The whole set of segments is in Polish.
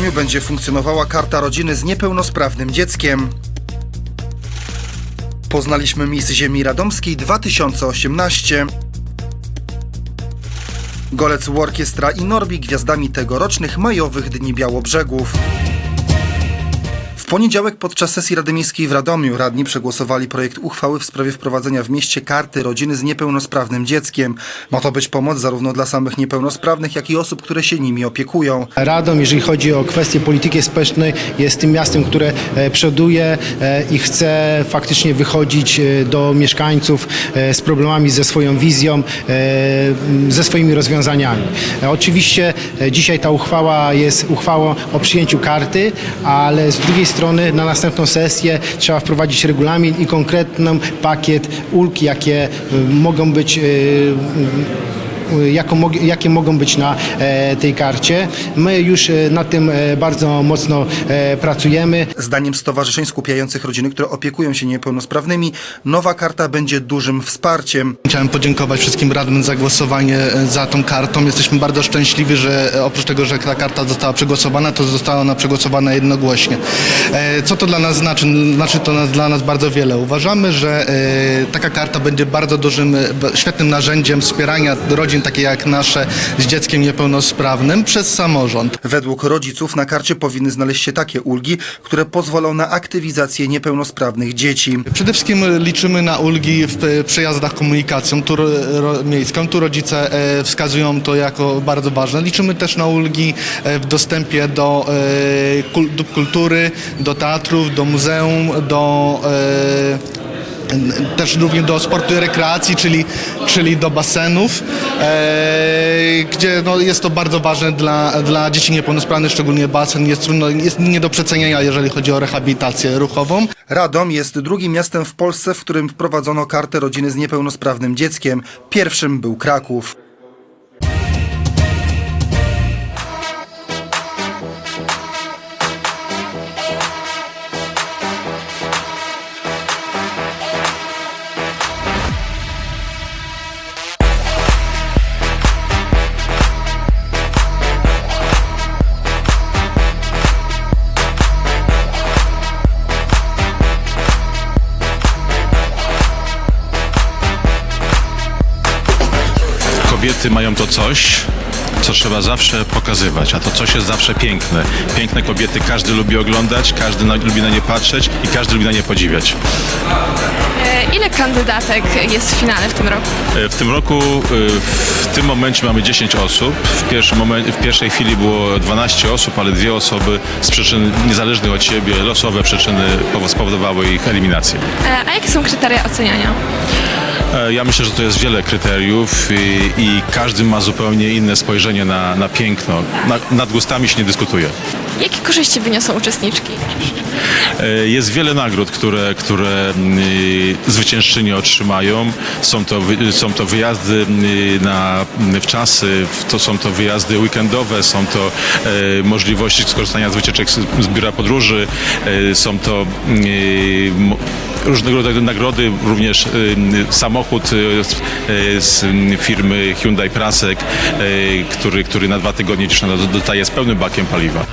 Radomiu będzie funkcjonowała karta rodziny z niepełnosprawnym dzieckiem. Poznaliśmy Miss Ziemi Radomskiej 2018. Golec Orkiestra i Norbi gwiazdami tegorocznych majowych Dni Białobrzegów. Poniedziałek podczas sesji Rady Miejskiej w Radomiu radni przegłosowali projekt uchwały w sprawie wprowadzenia w mieście karty rodziny z niepełnosprawnym dzieckiem. Ma to być pomoc zarówno dla samych niepełnosprawnych, jak i osób, które się nimi opiekują. Radom, jeżeli chodzi o kwestie polityki społecznej, jest tym miastem, które e, przoduje e, i chce faktycznie wychodzić e, do mieszkańców z problemami, ze swoją wizją, ze swoimi rozwiązaniami. Oczywiście dzisiaj ta uchwała jest uchwałą o przyjęciu karty, ale z drugiej strony na następną sesję trzeba wprowadzić regulamin i konkretny pakiet ulg, jakie e, mogą być jako, mog- jakie mogą być na e, tej karcie. My już e, nad tym e, bardzo mocno pracujemy. Zdaniem stowarzyszeń skupiających rodziny, które opiekują się niepełnosprawnymi, nowa karta będzie dużym wsparciem. Chciałem podziękować wszystkim radnym za głosowanie za tą kartą. Jesteśmy bardzo szczęśliwi, że oprócz tego, że ta karta została przegłosowana, to została ona przegłosowana jednogłośnie. Co to dla nas znaczy? Znaczy to dla nas bardzo wiele. Uważamy, że taka karta będzie bardzo dużym, świetnym narzędziem wspierania rodzin takie jak nasze z dzieckiem niepełnosprawnym przez samorząd. Według rodziców na karcie powinny znaleźć się takie ulgi, które pozwolą na aktywizację niepełnosprawnych dzieci. Przede wszystkim liczymy na ulgi w e, przejazdach komunikacją tu, ro, miejską. Tu rodzice e, wskazują to jako bardzo ważne. Liczymy też na ulgi e, w dostępie do, do kultury, do teatrów, do muzeum, do też również do sportu i rekreacji, czyli, czyli do basenów, e, gdzie no, jest to bardzo ważne dla, dla dzieci niepełnosprawnych, szczególnie basen jest, trudno, jest nie do przecenienia, jeżeli chodzi o rehabilitację ruchową. Radom jest drugim miastem w Polsce, w którym wprowadzono kartę rodziny z niepełnosprawnym dzieckiem. Pierwszym był Kraków. Kobiety mają to coś, co trzeba zawsze pokazywać, a to coś jest zawsze piękne. Piękne kobiety każdy lubi oglądać, każdy na, lubi na nie patrzeć i każdy lubi na nie podziwiać. E, Ile kandydatek jest w finale w tym roku? E, W tym roku, e, w tym momencie mamy 10 osób. W, pierwszym momen- w pierwszej chwili było 12 osób, ale dwie osoby z przyczyn niezależnych od siebie, losowe przyczyny powo- spowodowały ich eliminację. E, A jakie są kryteria oceniania? E, Ja myślę, że to jest wiele kryteriów i, i każdy ma zupełnie inne spojrzenie na, na piękno. Na, nad gustami się nie dyskutuje. Jakie korzyści wyniosą uczestniczki? E, Jest wiele nagród, które, które y, zwyciężczynie otrzymają. Są to, są to wyjazdy y, na, w czasy, to są to wyjazdy weekendowe, są to e, możliwości skorzystania z wycieczek z, biura podróży, są to y, mo- różnego rodzaju nagrody, również y, samochód y, z, y, z firmy Hyundai Prasek, który, który na dwa tygodnie dostaje z pełnym bakiem paliwa.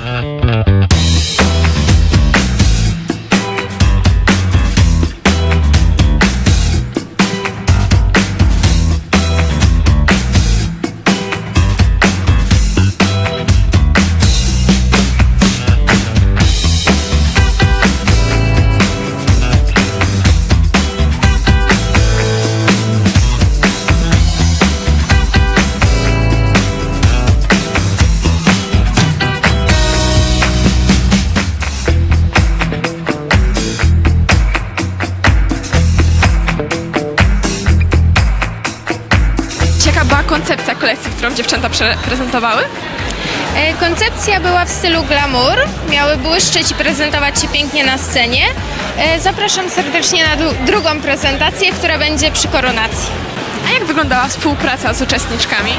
Jaka była koncepcja kolekcji, którą dziewczęta prezentowały? E, Koncepcja była w stylu glamour, miały błyszczeć i prezentować się pięknie na scenie. E, Zapraszam serdecznie na dru- drugą prezentację, która będzie przy koronacji. Jak wyglądała współpraca z uczestniczkami?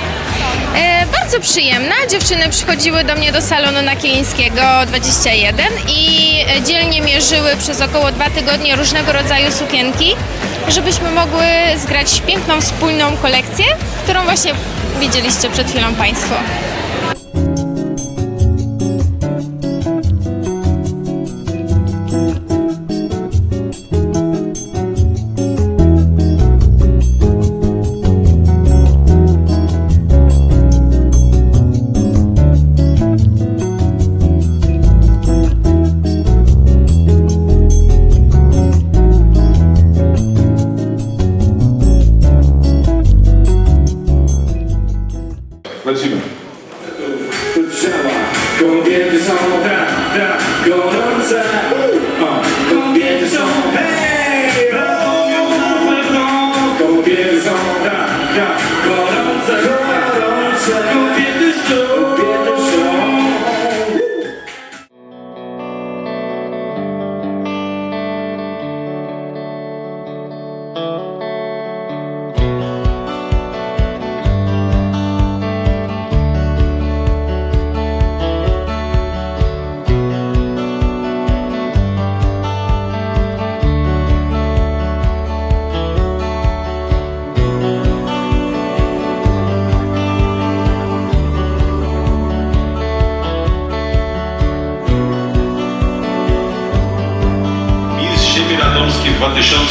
E, Bardzo przyjemna. Dziewczyny przychodziły do mnie do salonu Nakielińskiego 21 i e, dzielnie mierzyły przez około dwa tygodnie różnego rodzaju sukienki, żebyśmy mogły zgrać piękną wspólną kolekcję, którą właśnie widzieliście przed chwilą Państwo. gorące O, kobietą, hej, o, na pewno Kobietą,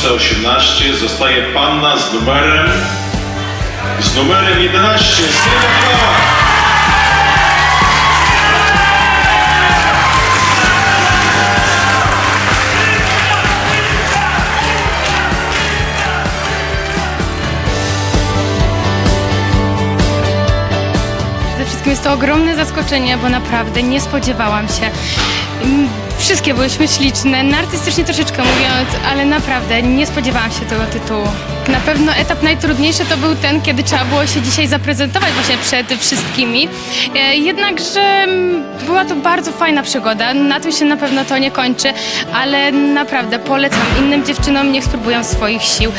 2018 zostaje panna z numerem z numerem 11. Sylwia jest to ogromne zaskoczenie, bo naprawdę nie spodziewałam się. Wszystkie byłyśmy śliczne, no artystycznie troszeczkę mówiąc, ale naprawdę nie spodziewałam się tego tytułu. Na pewno etap najtrudniejszy to był ten, kiedy trzeba było się dzisiaj zaprezentować właśnie przed wszystkimi. E, Jednakże mm, była to bardzo fajna przygoda, na tym się na pewno to nie kończy, ale naprawdę polecam innym dziewczynom, niech spróbują swoich sił.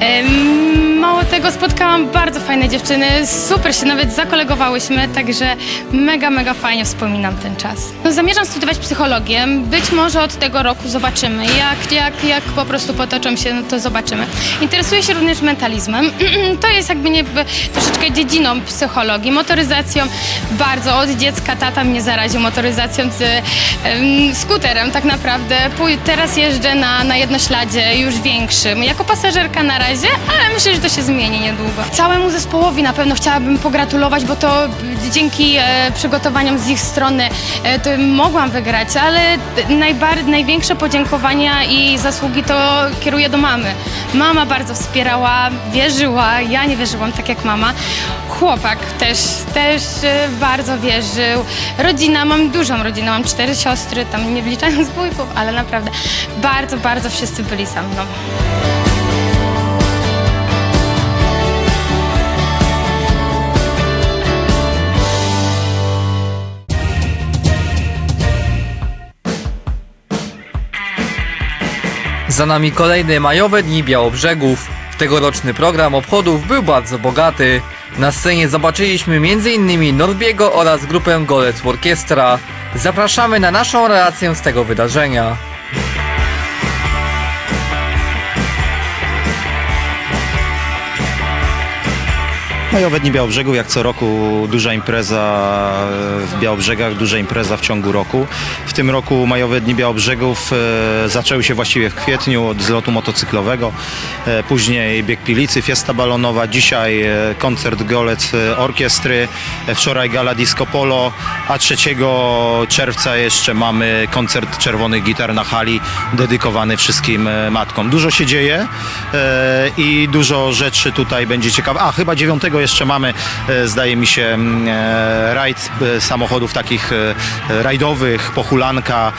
Em, Mało tego, spotkałam bardzo fajne dziewczyny, super się nawet zakolegowałyśmy, także mega, mega fajnie wspominam ten czas. No, zamierzam studiować psychologię, być może od tego roku zobaczymy, jak, jak, jak po prostu potoczą się, no to zobaczymy. Interesuję się również mentalizmem, to jest jakby nie, troszeczkę dziedziną psychologii, motoryzacją, bardzo od dziecka tata mnie zaraził motoryzacją z em, skuterem tak naprawdę. Pój- Teraz jeżdżę na, na jednośladzie już większym, jako pasażerka na razie, ale myślę, że to się zmieni niedługo. Całemu zespołowi na pewno chciałabym pogratulować, bo to dzięki e, przygotowaniom z ich strony e, to mogłam wygrać, ale największe podziękowania i zasługi to kieruję do mamy. Mama bardzo wspierała, wierzyła, ja nie wierzyłam tak jak mama. Chłopak też, też e, bardzo wierzył. Rodzina, mam dużą rodzinę, mam cztery siostry, tam nie wliczając wujków, ale naprawdę bardzo, bardzo wszyscy byli ze mną. Za nami kolejne majowe dni Białobrzegów. Tegoroczny program obchodów był bardzo bogaty. Na scenie zobaczyliśmy m.in. Norbiego oraz grupę Golec Orkiestra. Zapraszamy na naszą relację z tego wydarzenia. Majowe Dni Białobrzegów, jak co roku duża impreza w Białobrzegach, duża impreza w ciągu roku. W tym roku Majowe Dni Białobrzegów e, zaczęły się właściwie w kwietniu od zlotu motocyklowego, e, później bieg Pilicy, fiesta balonowa, dzisiaj e, koncert Golec e, Orkiestry, e, wczoraj gala Disco Polo, a 3 czerwca jeszcze mamy koncert Czerwonych Gitar na hali dedykowany wszystkim e, matkom. Dużo się dzieje e, i dużo rzeczy tutaj będzie ciekawe. A, chyba 9 jeszcze mamy, e, zdaje mi się, mm, e, rajd e, samochodów takich rajdowych, pochulanka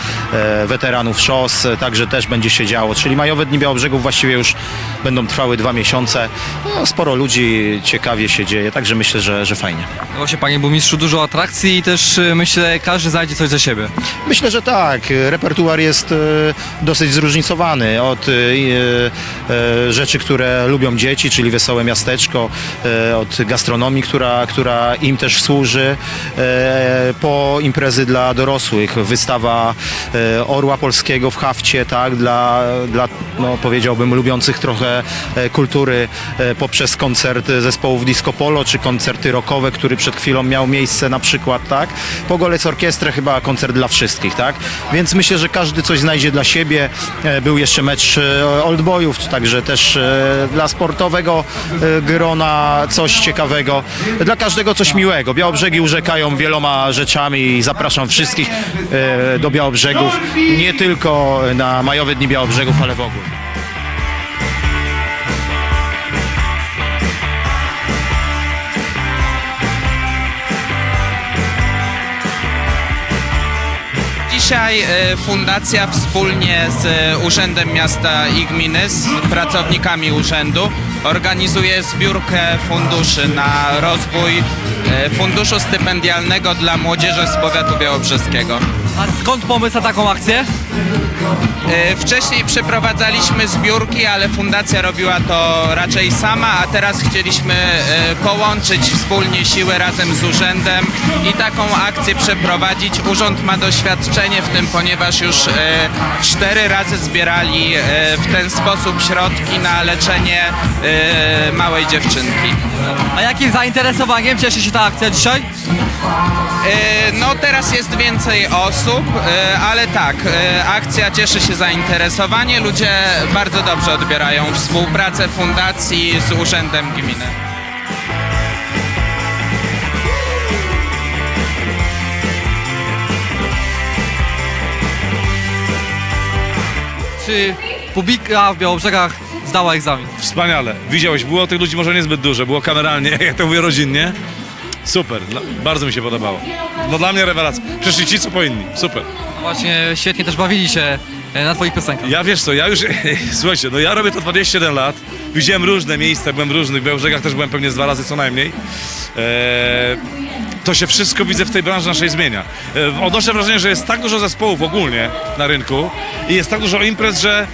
weteranów szos, także też będzie się działo. Czyli majowe Dni Białobrzegów właściwie już będą trwały dwa miesiące. No, sporo ludzi, ciekawie się dzieje, także myślę, że, że fajnie. Właśnie panie burmistrzu dużo atrakcji i też myślę każdy znajdzie coś dla siebie. Myślę, że tak. Repertuar jest dosyć zróżnicowany. Od rzeczy, które lubią dzieci, czyli Wesołe Miasteczko, e, gastronomii, która, która im też służy, e, po imprezy dla dorosłych. Wystawa e, Orła Polskiego w Hafcie, tak, dla, dla no, powiedziałbym, lubiących trochę e, kultury, poprzez koncert zespołów Disco Polo, czy koncerty rockowe, który przed chwilą miał miejsce na przykład, tak. Po Golec Orkiestrę chyba koncert dla wszystkich, tak? Więc myślę, że każdy coś znajdzie dla siebie. Był jeszcze mecz Oldboyów, także też dla sportowego grona coś ciekawego. Dla każdego coś miłego. Białobrzegi urzekają wieloma rzeczami i zapraszam wszystkich e, do Białobrzegów. Nie tylko na Majowe Dni Białobrzegów, ale w ogóle. Dzisiaj e, fundacja wspólnie z e, Urzędem Miasta i Gminy, z pracownikami urzędu organizuje zbiórkę funduszy na rozwój e, funduszu stypendialnego dla młodzieży z powiatu białobrzeskiego. A skąd pomysł na taką akcję? E, Wcześniej przeprowadzaliśmy zbiórki, ale fundacja robiła to raczej sama, a teraz chcieliśmy e, połączyć wspólnie siły razem z urzędem i taką akcję przeprowadzić. Urząd ma doświadczenie w tym, ponieważ już e, cztery razy zbierali w ten sposób środki na leczenie małej dziewczynki. A jakim zainteresowaniem cieszy się ta akcja dzisiaj? No teraz jest więcej osób, ale tak, akcja cieszy się zainteresowanie. Ludzie bardzo dobrze odbierają współpracę fundacji z Urzędem Gminy. Czy publika w Białobrzegach zdała egzamin? Wspaniale. Widziałeś, było tych ludzi może niezbyt dużo, było kameralnie, jak to mówię, rodzinnie. Super, dla, bardzo mi się podobało. No dla mnie rewelacja. Przyszli ci, co powinni. Super. No właśnie, świetnie też bawili się e, na twoich piosenkach. Ja wiesz co, ja już, słuchajcie, no ja robię to 21 lat. Widziałem różne miejsca, byłem w różnych, w Białobrzegach też byłem pewnie z dwa razy co najmniej. Eee, to się wszystko widzę w tej branży naszej zmienia. E, odnoszę wrażenie, że jest tak dużo zespołów ogólnie na rynku i jest tak dużo imprez, że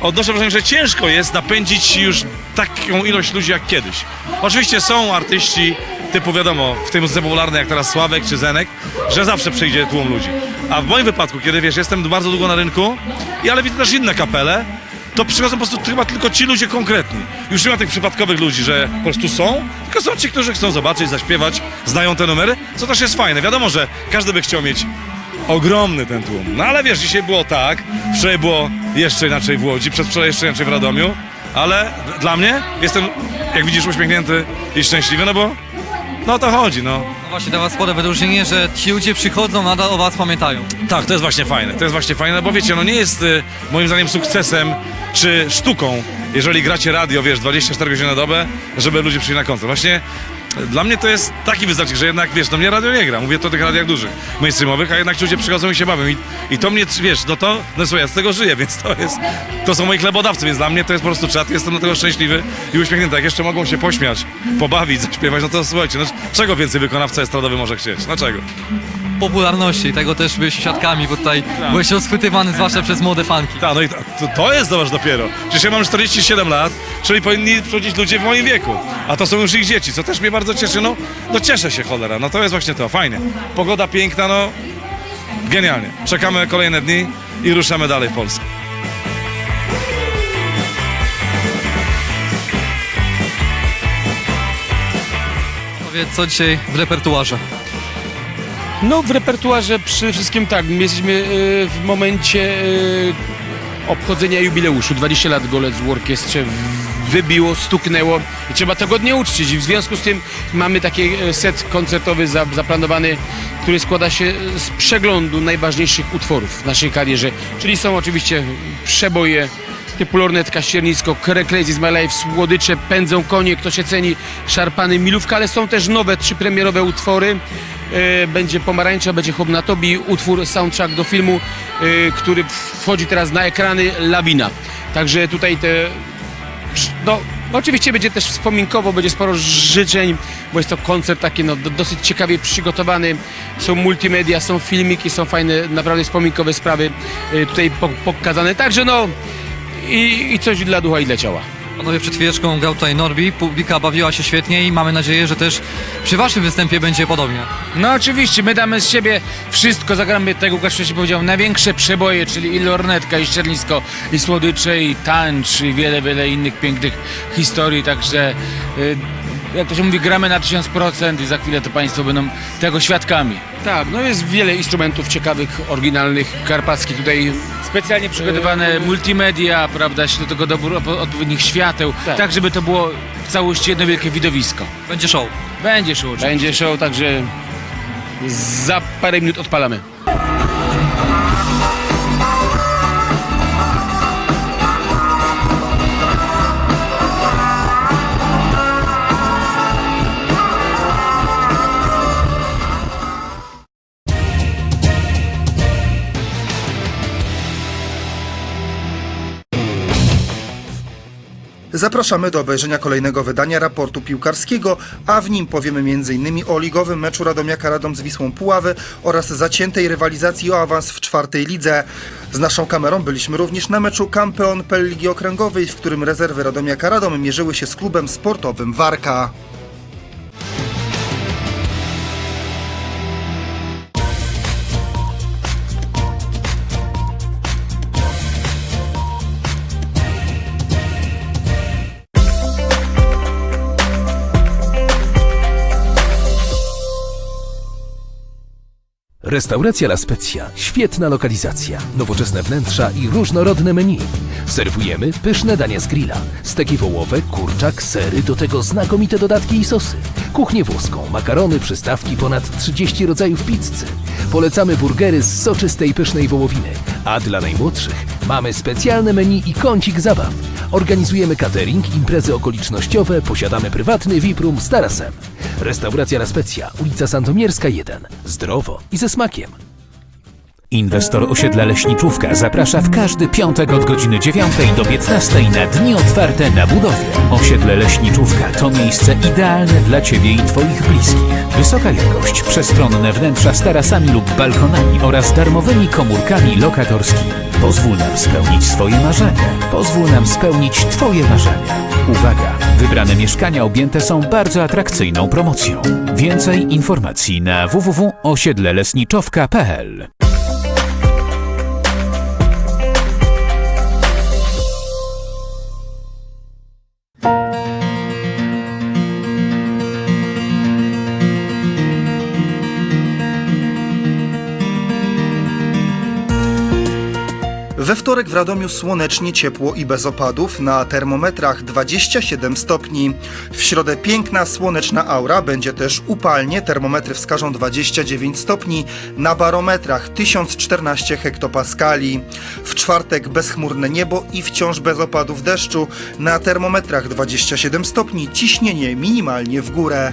odnoszę wrażenie, że ciężko jest napędzić już taką ilość ludzi jak kiedyś. Oczywiście są artyści typu wiadomo, w tej muzyce popularnej jak teraz Sławek czy Zenek, że zawsze przyjdzie tłum ludzi. A w moim wypadku, kiedy wiesz, jestem bardzo długo na rynku, i ale widzę też inne kapele, to przychodzą po prostu chyba tylko ci ludzie konkretni. Już nie ma tych przypadkowych ludzi, że po prostu są, tylko są ci, którzy chcą zobaczyć, zaśpiewać, znają te numery, co też jest fajne. Wiadomo, że każdy by chciał mieć ogromny ten tłum. No ale wiesz, dzisiaj było tak, wczoraj było jeszcze inaczej w Łodzi, przedwczoraj jeszcze inaczej w Radomiu, ale dla mnie jestem, jak widzisz, uśmiechnięty i szczęśliwy, no bo no o to chodzi, no. No właśnie, dla was spore wyróżnienie, że ci ludzie przychodzą, nadal o was pamiętają. Tak, to jest właśnie fajne. To jest właśnie fajne, bo wiecie, no nie jest y, moim zdaniem sukcesem czy sztuką, jeżeli gracie radio, wiesz, 24 godziny na dobę, żeby ludzie przyjęli na koncert. Właśnie dla mnie to jest taki wyznacznik, że jednak, wiesz, no mnie radio nie gra. Mówię to o tych radiach dużych, mainstreamowych, a jednak ludzie przychodzą i się bawią. I, i to mnie, wiesz, no to, no słuchaj, ja z tego żyję, więc to jest, to są moi chlebodawcy, więc dla mnie to jest po prostu czat, jestem do tego szczęśliwy i uśmiechnięty. Jak jeszcze mogą się pośmiać, pobawić, zaśpiewać, no to słuchajcie, no czego więcej wykonawca estradowy może chcieć? No czego? Popularności, tego też byliśmy świadkami, bo tutaj byłeś rozchwytywany zwłaszcza przez młode fanki. Tak, no i to, to, to jest zobacz dopiero. Przecież ja mam 47 lat, czyli powinni przychodzić ludzie w moim wieku. A to są już ich dzieci, co też mnie bardzo cieszy. No, no cieszę się cholera, no to jest właśnie to, fajnie. Pogoda piękna, no genialnie. Czekamy kolejne dni i ruszamy dalej w Polskę. Powiedz, co dzisiaj w repertuarze? No w repertuarze przede wszystkim tak, my jesteśmy e, w momencie e, obchodzenia jubileuszu, 20 lat Golec w orkiestrze wybiło, stuknęło i trzeba tego nie uczcić. W związku z tym mamy taki e, set koncertowy za, zaplanowany, który składa się z przeglądu najważniejszych utworów w naszej karierze, czyli są oczywiście przeboje typu Lornetka, Ściernisko, Crazy is my life, Słodycze, Pędzą konie, Kto się ceni, Szarpany, Milówka, ale są też nowe, trzy premierowe utwory. E, Będzie Pomarańcza, będzie Hop na Tobi, utwór, soundtrack do filmu, e, który wchodzi teraz na ekrany, Lawina. Także tutaj te... No, oczywiście będzie też wspominkowo, będzie sporo życzeń, bo jest to koncert taki no, do- dosyć ciekawie przygotowany. Są multimedia, są filmiki, są fajne, naprawdę wspominkowe sprawy e, tutaj po- pokazane. Także no, i, i coś dla ducha i dla ciała. Panowie, przed chwileczką grał tutaj Norbi, publika bawiła się świetnie i mamy nadzieję, że też przy waszym występie będzie podobnie. No oczywiście, my damy z siebie wszystko, zagramy, tak jak Łukasz wcześniej powiedział, największe przeboje, czyli i Lornetka, i Ściernisko, i Słodycze, i Tańcz, i wiele, wiele innych pięknych historii, także y, jak to się mówi, gramy na 1000% i za chwilę to Państwo będą tego świadkami. Tak, no jest wiele instrumentów ciekawych, oryginalnych, karpackich tutaj specjalnie przygotowane multimedia, prawda, do tego doboru odpowiednich świateł, tak. żeby to było w całości jedno wielkie widowisko. Będzie show. Będzie show. Będzie show, także za parę minut odpalamy. Zapraszamy do obejrzenia kolejnego wydania raportu piłkarskiego, a w nim powiemy m.in. o ligowym meczu Radomiaka Radom z Wisłą Puławy oraz zaciętej rywalizacji o awans w czwartej lidze. Z naszą kamerą byliśmy również na meczu Campeon Pel Ligi Okręgowej, w którym rezerwy Radomiaka Radom mierzyły się z klubem sportowym Warka. Restauracja La Spezia. Świetna lokalizacja, nowoczesne wnętrza i różnorodne menu. Serwujemy pyszne dania z grilla. Steki wołowe, kurczak, sery, do tego znakomite dodatki i sosy. Kuchnię włoską, makarony, przystawki, ponad 30 rodzajów pizzy. Polecamy burgery z soczystej pysznej wołowiny. A dla najmłodszych mamy specjalne menu i kącik zabaw. Organizujemy catering, imprezy okolicznościowe, posiadamy prywatny VIP room z tarasem. Restauracja La Spezia, ulica Sandomierska 1. Zdrowo i ze smakiem. Inwestor osiedla Leśniczówka zaprasza w każdy piątek od godziny 9 do 15 na dni otwarte na budowie. Osiedle Leśniczówka to miejsce idealne dla Ciebie i Twoich bliskich. Wysoka jakość, przestronne wnętrza z tarasami lub balkonami oraz darmowymi komórkami lokatorskimi. Pozwól nam spełnić swoje marzenia. Pozwól nam spełnić Twoje marzenia. Uwaga! Wybrane mieszkania objęte są bardzo atrakcyjną promocją. Więcej informacji na www.osiedlelesniczówka.pl We wtorek w Radomiu słonecznie, ciepło i bez opadów, na termometrach 27 stopni. W środę piękna, słoneczna aura, będzie też upalnie, termometry wskażą 29 stopni, na barometrach 1014 hektopaskali. W czwartek bezchmurne niebo i wciąż bez opadów deszczu, na termometrach 27 stopni, ciśnienie minimalnie w górę.